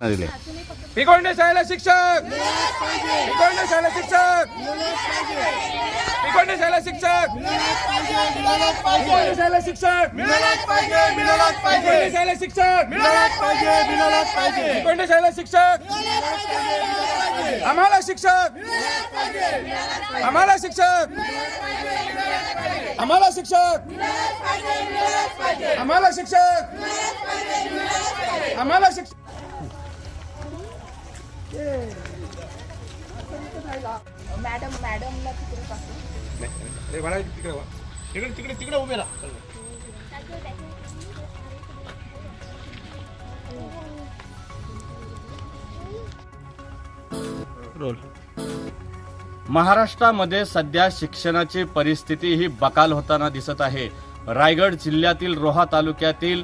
पिकोंडे शाळेला शिक्षक पिकोंडे शाळेला शिक्षक पिकोंडे शाळेला शिक्षक पिकोंडे शाळेला शिक्षक मिळालाच पाहिजे मिळालाच पाहिजे पिकोंडे शाळेला शिक्षक मिळालाच पाहिजे मिळालाच पाहिजे पिकोंडे शाळेला शिक्षक आम्हाला शिक्षक आम्हाला शिक्षक आम्हाला शिक्षक आम्हाला शिक्षक आम्हाला शिक्षक मॅडम मॅडमला तिकडे पाठवा. बाळा, तिकडे वा. तिकडे तिकडे तिकडे उभे राहा महाराष्ट्रामध्ये सध्या शिक्षणाची परिस्थिती ही बकाल होताना दिसत आहे रायगड जिल्ह्यातील रोहा तालुक्यातील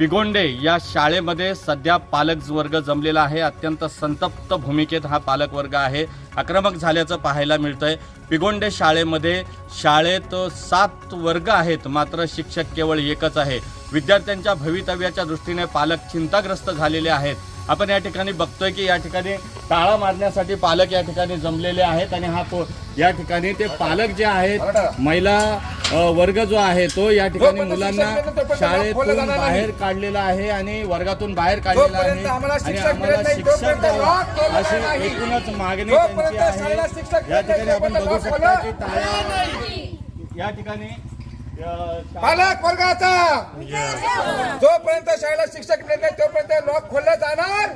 पिगोंडे या शाळेमध्ये सध्या पालक वर्ग जमलेला आहे. अत्यंत संतप्त भूमिकेत हा पालक वर्ग आहे. आक्रमक झाल्याचं पाहायला मिळतं आहे पिगोंडे शाळेमध्ये शाळेत सात वर्ग आहेत. मात्र शिक्षक केवळ एकच आहे. विद्यार्थ्यांच्या भवितव्याच्या दृष्टीने पालक चिंताग्रस्त झालेले आहेत. आपण या ठिकाणी बघतोय की या ठिकाणी टाळा मारण्यासाठी पालक या ठिकाणी जमलेले आहेत आणि हा पो- या ठिकाणी ते पालक जे आहेत महिला वर्ग जो आहे तो या ठिकाणी मुलांना शाळेतून बाहेर काढलेला आहे आणि वर्गातून बाहेर काढलेला आहे आणि शिक्षक आम्हाला मिळत नाही, शिक्षक अशी. एकूणच मागणी त्यांची आहे या ठिकाणी आपण बघू शकता. की टाळ्या या ठिकाणी पालक वर्गाचा. जोपर्यंत शाळेला शिक्षक मिळत नाही तोपर्यंत लॉक खोललं जाणार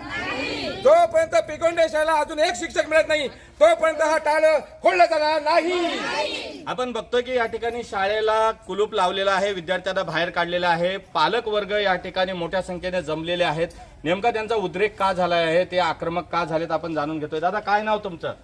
जोपर्यंत पिकोंडे शाळेला अजून एक शिक्षक मिळत नाही तोपर्यंत हा टाळ खोललं जाणार नाही. आपण बघतोय की या ठिकाणी शाळेला कुलूप लावलेलं आहे विद्यार्थ्यांना बाहेर काढलेलं आहे. पालक वर्ग या ठिकाणी मोठ्या संख्येने जमलेले आहेत. नेमका त्यांचा उद्रेक का झाला आहे ते आक्रमक का झालेत आपण जाणून घेतोय. दादा काय नाव तुमचं?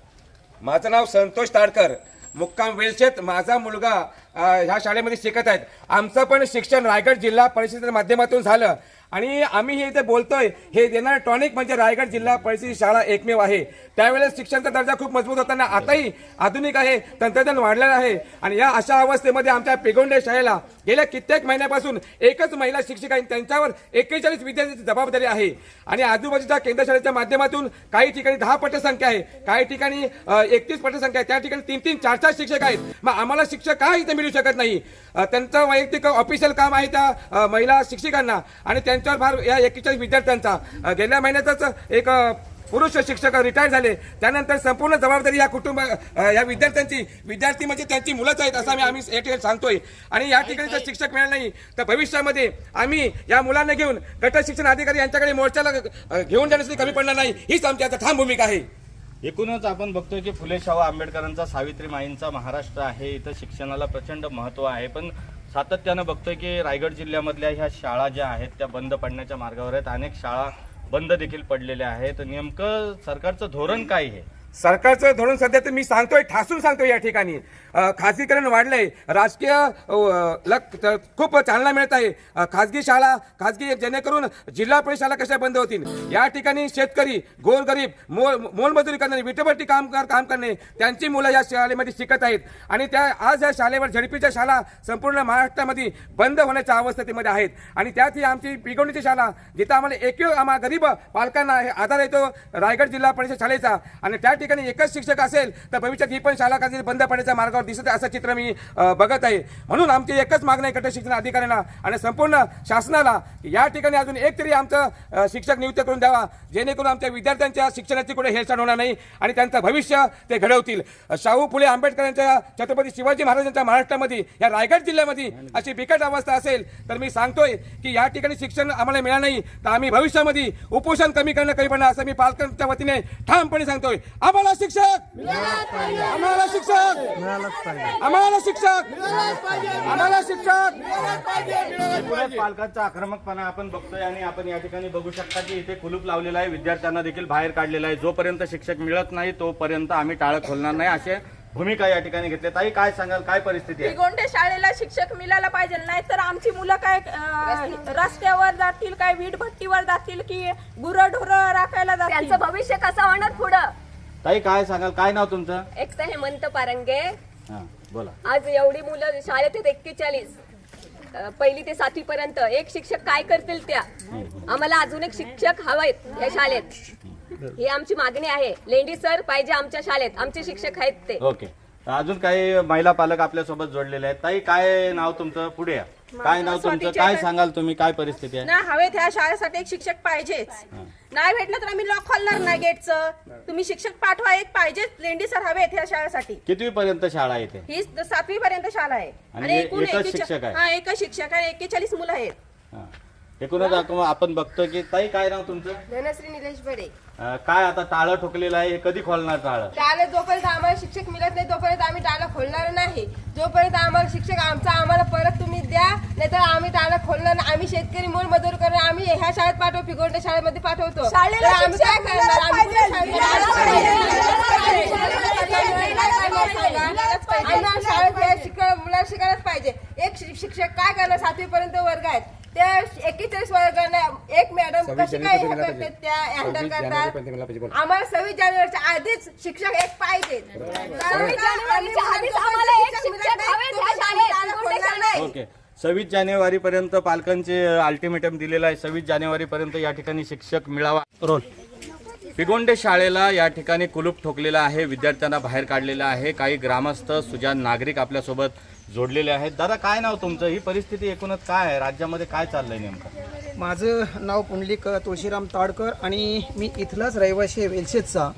माझं नाव संतोष ताडकर. मुक्काम वेलशेत माझा मुलगा ह्या शाळेमध्ये शिकत आहेत. आमचं पण शिक्षण रायगड जिल्हा परिषदेच्या माध्यमातून झालं. आणि आम्ही हे इथे बोलतोय हे देणार टॉनिक म्हणजे रायगड जिल्हा परिषद शाळा एकमेव आहे. त्यावेळेस शिक्षणाचा दर्जा खूप मजबूत होताना आताही आधुनिक आहे तंत्रज्ञान वाढलेलं आहे. आणि या अशा अवस्थेमध्ये आमच्या पेगोंडे शाळेला गेल्या कित्येक महिन्यापासून एकच महिला शिक्षिका आहे. त्यांच्यावर एक्केचाळीस विद्यार्थ्यांची जबाबदारी आहे. आणि आजूबाजूच्या केंद्र शाळेच्या माध्यमातून काही ठिकाणी दहा पटसंख्या आहे. काही ठिकाणी एकतीस पटसंख्या आहे. त्या ठिकाणी तीन तीन चार चार शिक्षक आहेत. मग आम्हाला शिक्षक का इथे मिळू शकत नाही? त्यांचं वैयक्तिक ऑफिशियल काम आहे त्या महिला शिक्षिकांना. आणि त्यांच्यावर फार या एकेचाळीस विद्यार्थ्यांचा. गेल्या महिन्यातच एक पुरुष शिक्षक रिटायर झाले. त्यानंतर संपूर्ण जबाबदारी या कुटुंब या विद्यार्थ्यांची विद्यार्थी म्हणजे त्यांची मुलंच आहेत असं आम्ही आम्ही या ठिकाणी सांगतोय. आणि या ठिकाणी जर शिक्षक मिळाले नाही तर भविष्यामध्ये आम्ही या मुलांना घेऊन गट शिक्षण अधिकारी यांच्याकडे मोर्चाला घेऊन जाण्यासाठी कमी पडणार नाही. हीच आमची आता ठाम भूमिका आहे. एकूणच आपण बघतोय की फुले शाहू आंबेडकरांचा सावित्रीमाईंचा महाराष्ट्र आहे. इथं शिक्षणाला प्रचंड महत्त्व आहे. पण सातत्यानं बघतोय की रायगड जिल्ह्यामधल्या ह्या शाळा ज्या आहेत त्या बंद पडण्याच्या मार्गावर आहेत. अनेक शाळा बंद देखील पडलेले आहेत. नेमकं सरकारचं धोरण काय आहे? सरकारचं धोरण सध्या तर मी सांगतोय ठासून सांगतोय या ठिकाणी. खाजगीकरण वाढलंय. राजकीय अ, खूप चालना मिळत आहे. खाजगी शाळा खाजगी जेणेकरून जिल्हा परिषद शाळा कशा बंद होतील? या ठिकाणी शेतकरी गोरगरीब मोल मोलमजुरी करणारे विटेपट्टी कामगार काम करणे त्यांची मुलं या शाळेमध्ये शिकत आहेत. आणि त्या आज या शाळेवर झडपीच्या शाळा संपूर्ण महाराष्ट्रामध्ये बंद होण्याच्या अवस्थेमध्ये आहेत. आणि त्यात ही आमची पिगवणीची शाळा जिथं आम्हाला एकूण आम्हा गरीब पालकांना हे आधार येतो रायगड जिल्हा परिषद शाळेचा. आणि त्या ठिकाणी एकच शिक्षक असेल तर भविष्यात ही पण शाळा कधी बंद पडण्याच्या मार्गावर दिसत आहे असं चित्र मी बघत आहे. म्हणून आमची एकच मागणी आहे कट्टर शिक्षण अधिकाऱ्यांना आणि संपूर्ण शासनाला या ठिकाणी अजून एक तरी आमचं शिक्षक नियुक्त करून द्यावा जेणेकरून आमच्या विद्यार्थ्यांच्या शिक्षणाची कुठे हेळसाड होणार नाही आणि त्यांचं भविष्य ते घडवतील. शाहू फुले आंबेडकरांच्या छत्रपती शिवाजी महाराजांच्या महाराष्ट्रामध्ये या रायगड जिल्ह्यामध्ये अशी बिकट अवस्था असेल तर मी सांगतोय की या ठिकाणी शिक्षण आम्हाला मिळालं नाही तर आम्ही भविष्यामध्ये उपोषण कमी करणं कमी पडणार असं मी पालकांच्या वतीने ठामपणे सांगतोय. आम्हाला शिक्षक! आम्हाला शिक्षक! आम्हाला शिक्षक! आम्हाला शिक्षक! पालकांचा आक्रमकपणा आपण बघतोय आणि आपण या ठिकाणी बघू शकता की इथे कुलूप लावलेला आहे. विद्यार्थ्यांना देखील बाहेर काढलेला आहे. जोपर्यंत शिक्षक मिळत नाही तोपर्यंत आम्ही टाळं खोलणार नाही. असे भूमिका या ठिकाणी घेतल्या ताई काय सांगाल? काय परिस्थिती आहे? गोंडे शाळेला शिक्षक मिळायला पाहिजे. नाहीतर आमची मुलं काय रस्त्यावर जातील काय वीट भट्टीवर जातील की गुरढोर राखायला जातील? त्यांचं भविष्य कसं होणार पुढं? ताई काय सांगाल? काय नाव तुमचं? एक तर हेमंत पारंगे. हा बोला. आज एवढी मुलं शाळेत आहेत एक्केचाळीस. पहिली ते सातवी पर्यंत एक शिक्षक काय करतील त्या? आम्हाला अजून एक शिक्षक हवायत या शाळेत. ही आमची मागणी आहे. लेंडी सर पाहिजे आमच्या शाळेत. आमचे शिक्षक आहेत ते. ओके. अजून काही महिला पालक आपल्यासोबत जोडलेले आहेत. ताई काय नाव तुमचं? पुढे या. काय नाव तुमचं? काय सांगाल तुम्ही? काय परिस्थिती आहे? ना हवेत ह्या शाळेसाठी एक शिक्षक पाहिजेच. नाही भेटलं तर आम्ही लॉक खोलणार नाही गेटचं. तुम्ही शिक्षक पाठवा एक पाहिजेच लेंडी सर हवेत ह्या शाळेसाठी. कितवी पर्यंत शाळा आहे ही सातवी पर्यंत शाळा आहे. आणि एकूण एकच एकेचा- शिक्षक आहे? हा एकच शिक्षक आहे एक्केचाळीस मुलं आहेत. हा. एकूणच आपण- आपण बघतो की ताई काय नाव तुमचं? धनश्री निलेश बडे. अं, काय आता टाळं ठोकलेलं आहे? हे कधी खोलणार टाळं? त्याला जोपर्यंत आम्हाला शिक्षक मिळत नाही तोपर्यंत आम्ही टाळा खोलणार नाही. जोपर्यंत आम्हाला शिक्षक आमचा आम्हाला परत तुम्ही द्या नाहीतर आम्ही टाळा खोलणार नाही. आम्ही शेतकरी मोल मजूर करणार. आम्ही ह्या शाळेत पाठवतो पिगोंडे शाळेमध्ये पाठवतो. शाळेला आम्ही काय शिक्षक करणार? आम्ही पाहिजे. आम्हाला शाळेत हे मुलांना शिकायलाच पाहिजे. एक शिक्षक काय करणार? सातवी पर्यंत वर्ग आहेत. त्या एकेचाळीस वर्गांना एक मॅडम कशी काय हे करतात त्या हँडल करतात आम्हाला सव्वीस जानेवारीच्या आधीच शिक्षक एक पाहिजे. ओके. सव्वीस जानेवारी पर्यंत पालकांचे अल्टिमेटम दिलेलं आहे. सव्वीस जानेवारी पर्यंत या ठिकाणी शिक्षक मिळावा. रोल. पिगोंडे शाळेला या ठिकाणी कुलूप ठोकलेला आहे. विद्यार्थ्यांना बाहेर काढलेलं आहे. काही ग्रामस्थ सुजान नागरिक आपल्यासोबत जोडलेले आहेत. दादा काय नाव तुमचं? ही परिस्थिती एकूणच काय आहे? राज्यामध्ये काय चाललंय नेमकं? माझं नाव पुंडलिक तुळशीराम ताडकर आणि मी इथलाच रहिवासी वेलशेतचा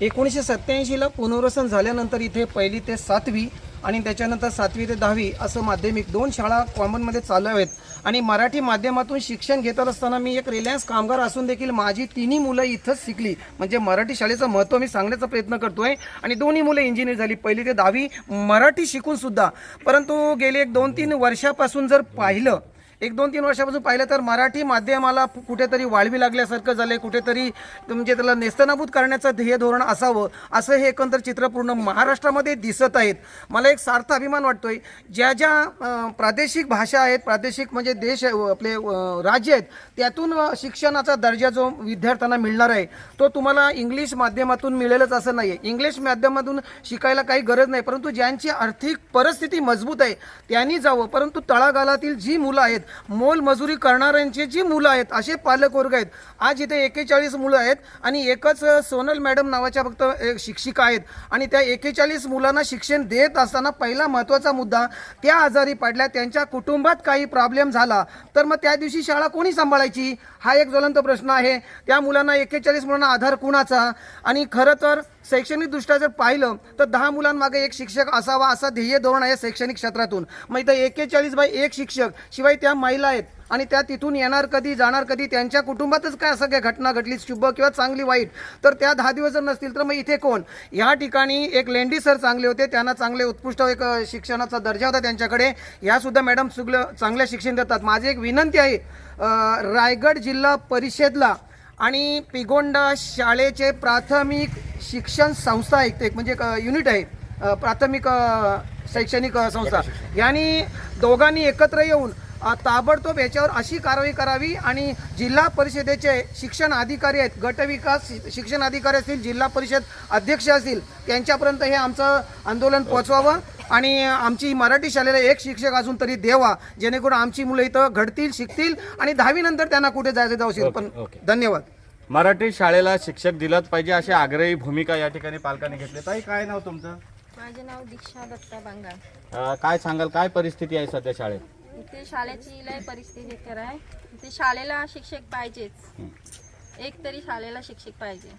एकोणीसशे सत्याऐंशीला पुनर्वसन झाल्यानंतर इथे पहिली ते सातवी आणि त्याच्यानंतर सातवी ते दहावी असं माध्यमिक दोन शाळा कॉमनमध्ये चालू आहेत आणि मराठी माध्यमातून शिक्षण घेत असताना मी एक रिलायन्स कामगार असून देखील माझी तिन्ही मुलं इथंच शिकली. म्हणजे मराठी शाळेचं महत्त्व मी सांगण्याचा प्रयत्न करतो आहे आणि दोन्ही मुलं इंजिनियर झाली पहिली ते दहावी मराठी शिकूनसुद्धा परंतु गेले एक दोन तीन वर्षापासून जर पाहिलं एक दोन तीन वर्षापासून पाहिलं तर मराठी माध्यमाला कुठेतरी वाळवी लागल्यासारखं झालंय. कुठेतरी म्हणजे त्याला नेस्तनाबूत करण्याचं ध्येय धोरण असावं असं हे एकंदर चित्र पूर्ण महाराष्ट्रामध्ये दिसत आहेत. मला एक सार्थ अभिमान वाटतोय. ज्या ज्या प्रादेशिक भाषा आहेत प्रादेशिक म्हणजे देश आपले राज्य आहेत त्यातून शिक्षणाचा दर्जा जो विद्यार्थ्यांना मिळणार आहे तो तुम्हाला इंग्लिश माध्यमातून मिळेलच असं नाही आहे इंग्लिश माध्यमातून शिकायला काही गरज नाही परंतु ज्यांची आर्थिक परिस्थिती मजबूत आहे त्यांनी जावं. परंतु तळागाळातील जी मुलं आहेत मोलमजुरी करणाऱ्यांची जी मुलं आहेत असे पालक वर्ग आहेत. आज इथे एकेचाळीस मुलं आहेत आणि एकच सोनल मॅडम नावाच्या फक्त एक शिक्षिका आहेत. आणि त्या एकेचाळीस मुलांना शिक्षण देत असताना पहिला महत्त्वाचा मुद्दा त्या आजारी पडल्या त्यांच्या कुटुंबात काही प्रॉब्लेम झाला. तर मग त्या दिवशी शाळा कोणी सांभाळायची? हा एक ज्वलंत प्रश्न आहे. त्या मुलांना एकेचाळीस मुलांना आधार कुणाचा? आणि खरं तर शैक्षणिकदृष्ट्या जर पाहिलं तर दहा मुलांमागे एक शिक्षक असावा असा ध्येय धोरण आहे शैक्षणिक क्षेत्रातून. मग इथं एकेचाळीस बाय एक शिक्षक शिवाय त्या महिला आहेत. आणि त्या तिथून येणार कधी जाणार कधी त्यांच्या कुटुंबातच काय असं काय घटना घडली शुभ किंवा चांगली वाईट तर त्या दहा दिवस जर नसतील तर मग इथे कोण? या ठिकाणी एक लेंडी सर चांगले होते त्यांना चांगले उत्कृष्ट एक शिक्षणाचा दर्जा होता त्यांच्याकडे. या सुद्धा मॅडम सुगलं चांगलं शिक्षण देतात. माझी एक विनंती आहे रायगड जिल्हा परिषदला आणि पिगोंडा शाळेचे प्राथमिक शिक्षण संस्था एक एक म्हणजे एक युनिट आहे प्राथमिक शैक्षणिक संस्था. यांनी दोघांनी एकत्र येऊन ताबडतोब याच्यावर अशी कारवाई करावी आणि जिल्हा परिषदेचे शिक्षण अधिकारी आहेत गटविकास शिक्षण अधिकारी असतील जिल्हा परिषद अध्यक्ष असतील त्यांच्यापर्यंत हे आमचं आंदोलन पोचवावं आणि आमची मराठी शाळेला एक शिक्षक अजून तरी द्यावा जेणेकरून आमची मुलं इथं घडतील शिकतील आणि दहावीनंतर त्यांना कुठे जायचं जाऊ शकेल पण. धन्यवाद. मराठी शाळेला शिक्षक दिलंच पाहिजे अशी आग्रही भूमिका या ठिकाणी पालकांनी घेतली. ताई काय नाव तुमचं? माझे नाव दीक्षा दत्ता बांगाल अं, काय सांगाल काय परिस्थिती आहे सध्या शाळेत? इथे शाळेची लय परिस्थिती तर आहे. इथे शाळेला शिक्षक पाहिजेच. एक तरी शाळेला शिक्षक पाहिजे.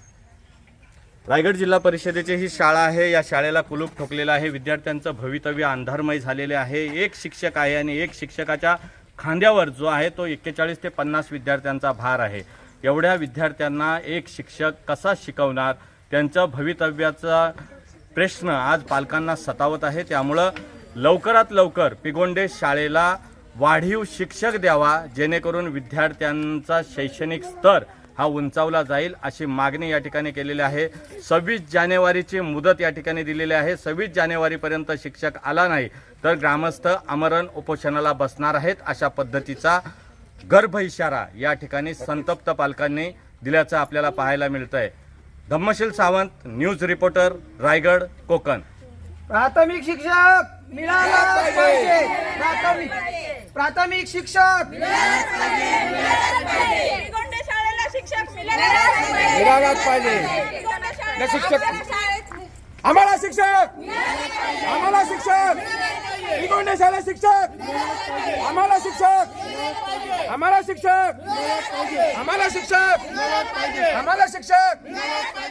रायगड जिल्हा परिषदेची ही शाळा आहे. या शाळेला कुलूप ठोकलेलं आहे. विद्यार्थ्यांचं भवितव्य अंधारमय झालेले आहे. एक शिक्षक आहे आणि एक शिक्षकाच्या खांद्यावर जो आहे तो एक्केचाळीस ते पन्नास विद्यार्थ्यांचा भार आहे. एवढ्या विद्यार्थ्यांना एक शिक्षक कसा शिकवणार? त्यांचं भवितव्याचा प्रश्न आज पालकांना सतावत आहे. त्यामुळं लवकरात लवकर पिगोंडे शाळेला वाढीव शिक्षक द्यावा जेणेकरून विद्यार्थ्यांचा शैक्षणिक स्तर हा उंचावला जाईल अशी मागणी या ठिकाणी केलेली आहे. सव्वीस जानेवारीची मुदत या ठिकाणी दिलेली आहे. सव्वीस जानेवारीपर्यंत शिक्षक आला नाही तर ग्रामस्थ आमरण उपोषणाला बसणार आहेत अशा पद्धतीचा गर्भ इशारा या ठिकाणी संतप्त पालकांनी दिल्याचं आपल्याला पाहायला मिळतंय. Dhammasheel Sawant news reporter Raigad Konkan. प्राथमिक शिक्षक! मिळालाच पाहिजे प्राथमिक प्राथमिक शिक्षक मिळालाच पाहिजे न शिक्षक आम्हाला शिक्षक आम्हाला शिक्षक इगोंडे शाळा शिक्षक आम्हाला शिक्षक आम्हाला शिक्षक आम्हाला शिक्षक आम्हाला शिक्षक